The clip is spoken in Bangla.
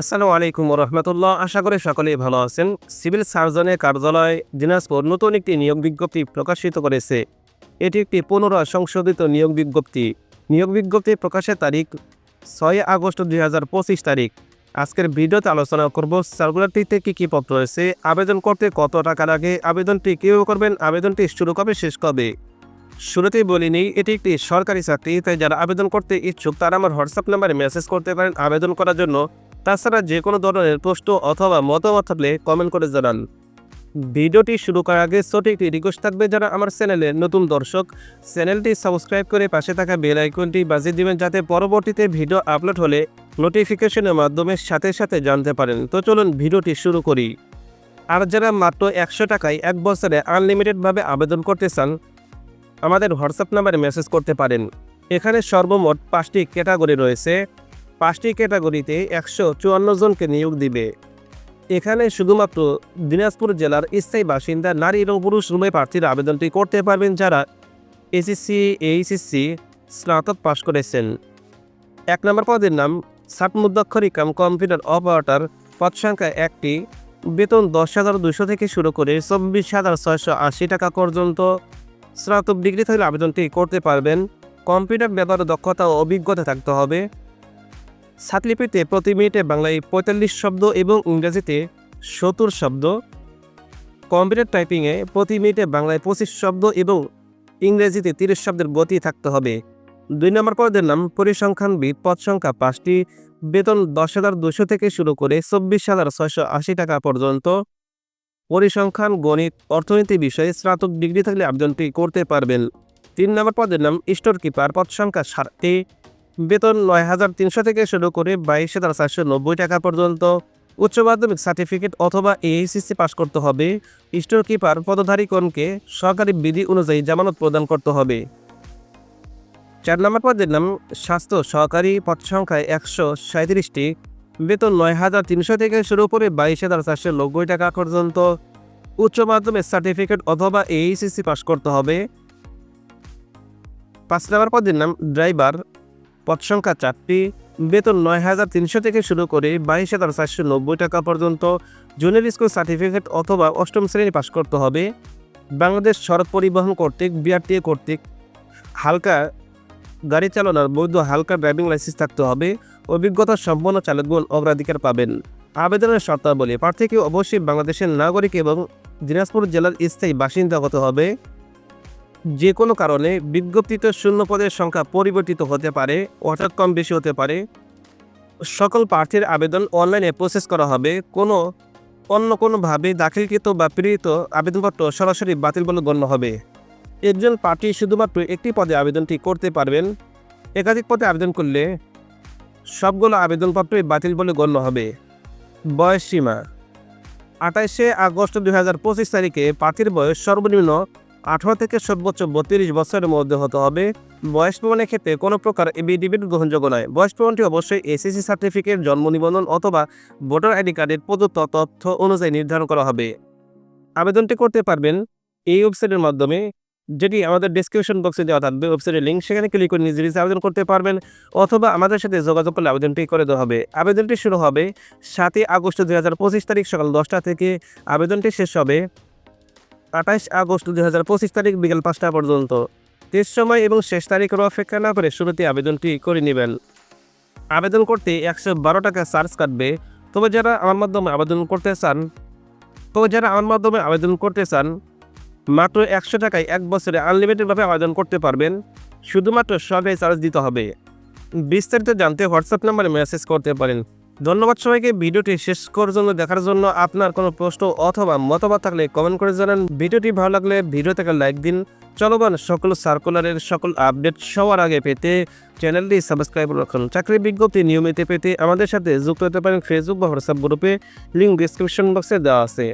আসসালামু আলাইকুম রহমতুল্লাহ। আশা করি সকলেই ভালো আছেন। সিভিল সার্জনের কার্যালয় দিনাজপুর নতুন একটি নিয়োগ বিজ্ঞপ্তি প্রকাশিত করেছে। এটি একটি পুনরায় সংশোধিত নিয়োগ বিজ্ঞপ্তি। নিয়োগ বিজ্ঞপ্তি প্রকাশের তারিখ ছয় আগস্ট দুই হাজার পঁচিশ তারিখ। আজকের ভিডিওতে আলোচনা করব সার্কুলারটিতে কী কী পত্র রয়েছে, আবেদন করতে কত টাকা লাগে, আবেদনটি কীভাবে করবেন, আবেদনটি শুরু কবে, শেষ কবে? শুরুতেই বলিনি এটি একটি সরকারি চাকরি, তাই যারা আবেদন করতে ইচ্ছুক তারা আমার হোয়াটসঅ্যাপ নাম্বারে মেসেজ করতে পারেন আবেদন করার জন্য। তাছাড়া যে কোনো ধরনের প্রশ্ন অথবা মতামত থাকলে কমেন্ট করে জানান। ভিডিওটি শুরু করার আগে ছোট একটি রিকোয়েস্ট থাকবে যারা আমার চ্যানেলে নতুন দর্শক। চ্যানেলটি সাবস্ক্রাইব করে পাশে থাকা বেল আইকনটি বাজিয়ে দিবেন যাতে পরবর্তীতে ভিডিও আপলোড হলে নোটিফিকেশনের মাধ্যমে সাথে সাথে জানতে পারেন। তো চলুন ভিডিওটি শুরু করি। আর যারা মাত্র একশো টাকায় এক বছরে আনলিমিটেডভাবে আবেদন করতে চান, আমাদের হোয়াটসঅ্যাপ নাম্বারে মেসেজ করতে পারেন। এখানে সর্বমোট পাঁচটি ক্যাটাগরি রয়েছে। পাঁচটি ক্যাটাগরিতে একশো চুয়ান্ন জনকে নিয়োগ দিবে। এখানে শুধুমাত্র দিনাজপুর জেলার স্থায়ী বাসিন্দা নারী এবং পুরুষ রুমে প্রার্থীরা আবেদনটি করতে পারবেন যারা এসএসসি এইচএসসি স্নাতক পাশ করেছেন। এক নম্বর পদের নাম সাতমুদ্দক্ষরী কাম কম্পিউটার অপারেটর। পদ সংখ্যা একটি। বেতন দশ হাজার দুশো থেকে শুরু করে চব্বিশ হাজার ছয়শো আশি টাকা পর্যন্ত স্নাতক ডিগ্রি থাকলে আবেদনটি করতে পারবেন। কম্পিউটার ব্যাপারে দক্ষতা ও অভিজ্ঞতা থাকতে হবে। ছাত্রলিপিতে প্রতি মিনিটে বাংলায় পঁয়তাল্লিশ শব্দ এবং ইংরেজিতে সত্তর শব্দ। কম্পিউটার টাইপিংয়ে প্রতি মিনিটে বাংলায় পঁচিশ শব্দ এবং ইংরেজিতে তিরিশ শব্দের গতি থাকতে হবে। দুই নম্বর পদের নাম পরিসংখ্যানবিদ পদ সংখ্যা পাঁচটি। বেতন দশ হাজার দুশো থেকে শুরু করে চব্বিশ হাজার ছয়শো আশি টাকা পর্যন্ত। পরিসংখ্যান, গণিত, অর্থনীতি বিষয়ে স্নাতক ডিগ্রি থাকলে আবেদনটি করতে পারবেন। তিন নম্বর পদের নাম স্টোর কিপার পদ সংখ্যা ষাটটি বেতন নয় হাজার তিনশো থেকে শুরু করে বাইশ হাজার চারশো নব্বই টাকা পর্যন্ত, উচ্চ মাধ্যমিক সার্টিফিকেট অথবা এইচএসসি পাস করতে হবে স্টোর কিপার পদধারী কোনকে সরকারি বিধি অনুযায়ী জামানত প্রদান করতে হবে। চার নম্বর পদের নাম, স্বাস্থ্য, সহকারী পদ সংখ্যায় একশো সাঁত্রিশটি বেতন নয় হাজার তিনশো থেকে শুরু করে বাইশ হাজার চারশো নব্বই টাকা পর্যন্ত, উচ্চ মাধ্যমিক সার্টিফিকেট অথবা এইচএসসি পাস করতে হবে। পাঁচ নম্বর পদের নাম, ড্রাইভার পদ সংখ্যা চারটি। বেতন নয় হাজার তিনশো থেকে শুরু করে বাইশ হাজার চারশো নব্বই টাকা পর্যন্ত। জুনিয়র স্কুল সার্টিফিকেট অথবা অষ্টম শ্রেণি পাশ করতে হবে। বাংলাদেশ সড়ক পরিবহন কর্তৃক, বিআরটিএ কর্তৃক হালকা গাড়ি চালানোর বৈধ হালকা ড্রাইভিং লাইসেন্স থাকতে হবে। অভিজ্ঞতা সম্পন্ন চালকগণ অগ্রাধিকার পাবেন। আবেদনের শর্তাবলী, প্রার্থীকে অবশ্যই বাংলাদেশের নাগরিক এবং দিনাজপুর জেলার স্থায়ী বাসিন্দা হতে হবে। যে কোনো কারণে বিজ্ঞপ্তিতে শূন্য পদের সংখ্যা পরিবর্তিত হতে পারে, অর্থাৎ কম বেশি হতে পারে। সকল প্রার্থীর আবেদন অনলাইনে প্রসেস করা হবে। কোনো, অন্য কোনোভাবে দাখিলকৃত বা প্রেরিত আবেদনপত্র সরাসরি বাতিল বলে গণ্য হবে। একজন প্রার্থী শুধুমাত্র একটি পদে আবেদনটি করতে পারবেন। একাধিক পদে আবেদন করলে সবগুলো আবেদনপত্রই বাতিল বলে গণ্য হবে। বয়স সীমা। আঠাইশে আগস্ট দুই হাজার পঁচিশ তারিখে প্রার্থীর বয়স সর্বনিম্ন আঠারো থেকে সর্বোচ্চ বত্রিশ বছরের মধ্যে হতে হবে। বয়স প্রমাণের ক্ষেত্রে কোনো প্রকার এবিডিবিট গ্রহণযোগ্য নয়। বয়স প্রমাণটি অবশ্যই এসএসসি সার্টিফিকেট, জন্ম নিবন্ধন অথবা ভোটার আইডি কার্ডের প্রদত্ত তথ্য অনুযায়ী নির্ধারণ করা হবে। আবেদনটি করতে পারবেন এই ওয়েবসাইটের মাধ্যমে, যেটি আমাদের ডিসক্রিপশন বক্সে দেওয়া থাকবে। ওয়েবসাইটের লিঙ্ক সেখানে ক্লিক করে নিজে নিজে আবেদন করতে পারবেন অথবা আমাদের সাথে যোগাযোগ করলে আবেদনটি করে দেওয়া হবে। আবেদনটি শুরু হবে সাতই আগস্ট দুই হাজার পঁচিশ তারিখ সকাল দশটা থেকে। আবেদনটি শেষ হবে আঠাশ আগস্ট দুই হাজার পঁচিশ তারিখ বিকেল পাঁচটা পর্যন্ত। শেষ সময় এবং শেষ তারিখের অপেক্ষা না করে শুরুতে আবেদনটি করে নেবেন। আবেদন করতে একশো বারো টাকা চার্জ কাটবে। তবে যারা আমার মাধ্যমে আবেদন করতে চান, তবে যারা আমার মাধ্যমে আবেদন করতে চান, মাত্র একশো টাকায় এক বছরে আনলিমিটেডভাবে আবেদন করতে পারবেন। শুধুমাত্র সরকারি চার্জ দিতে হবে। বিস্তারিত জানতে হোয়াটসঅ্যাপ নাম্বারে মেসেজ করতে পারেন। ধন্যবাদ সবাইকে। ভিডিওটি শেষ করার জন্য, দেখার জন্য আপনার কোনো প্রশ্ন অথবা মতামত থাকলে কমেন্ট করে জানান। ভিডিওটি ভালো লাগলে ভিডিও থেকে লাইক দিন। চলমান সকল সার্কুলারের সকল আপডেট সবার আগে পেতে চ্যানেলটি সাবস্ক্রাইব রাখুন। চাকরি বিজ্ঞপ্তি নিয়মিত পেতে আমাদের সাথে যুক্ত হতে পারেন ফেসবুক বা হোয়াটসঅ্যাপ গ্রুপে লিঙ্ক ডিসক্রিপশন বক্সে দেওয়া আছে।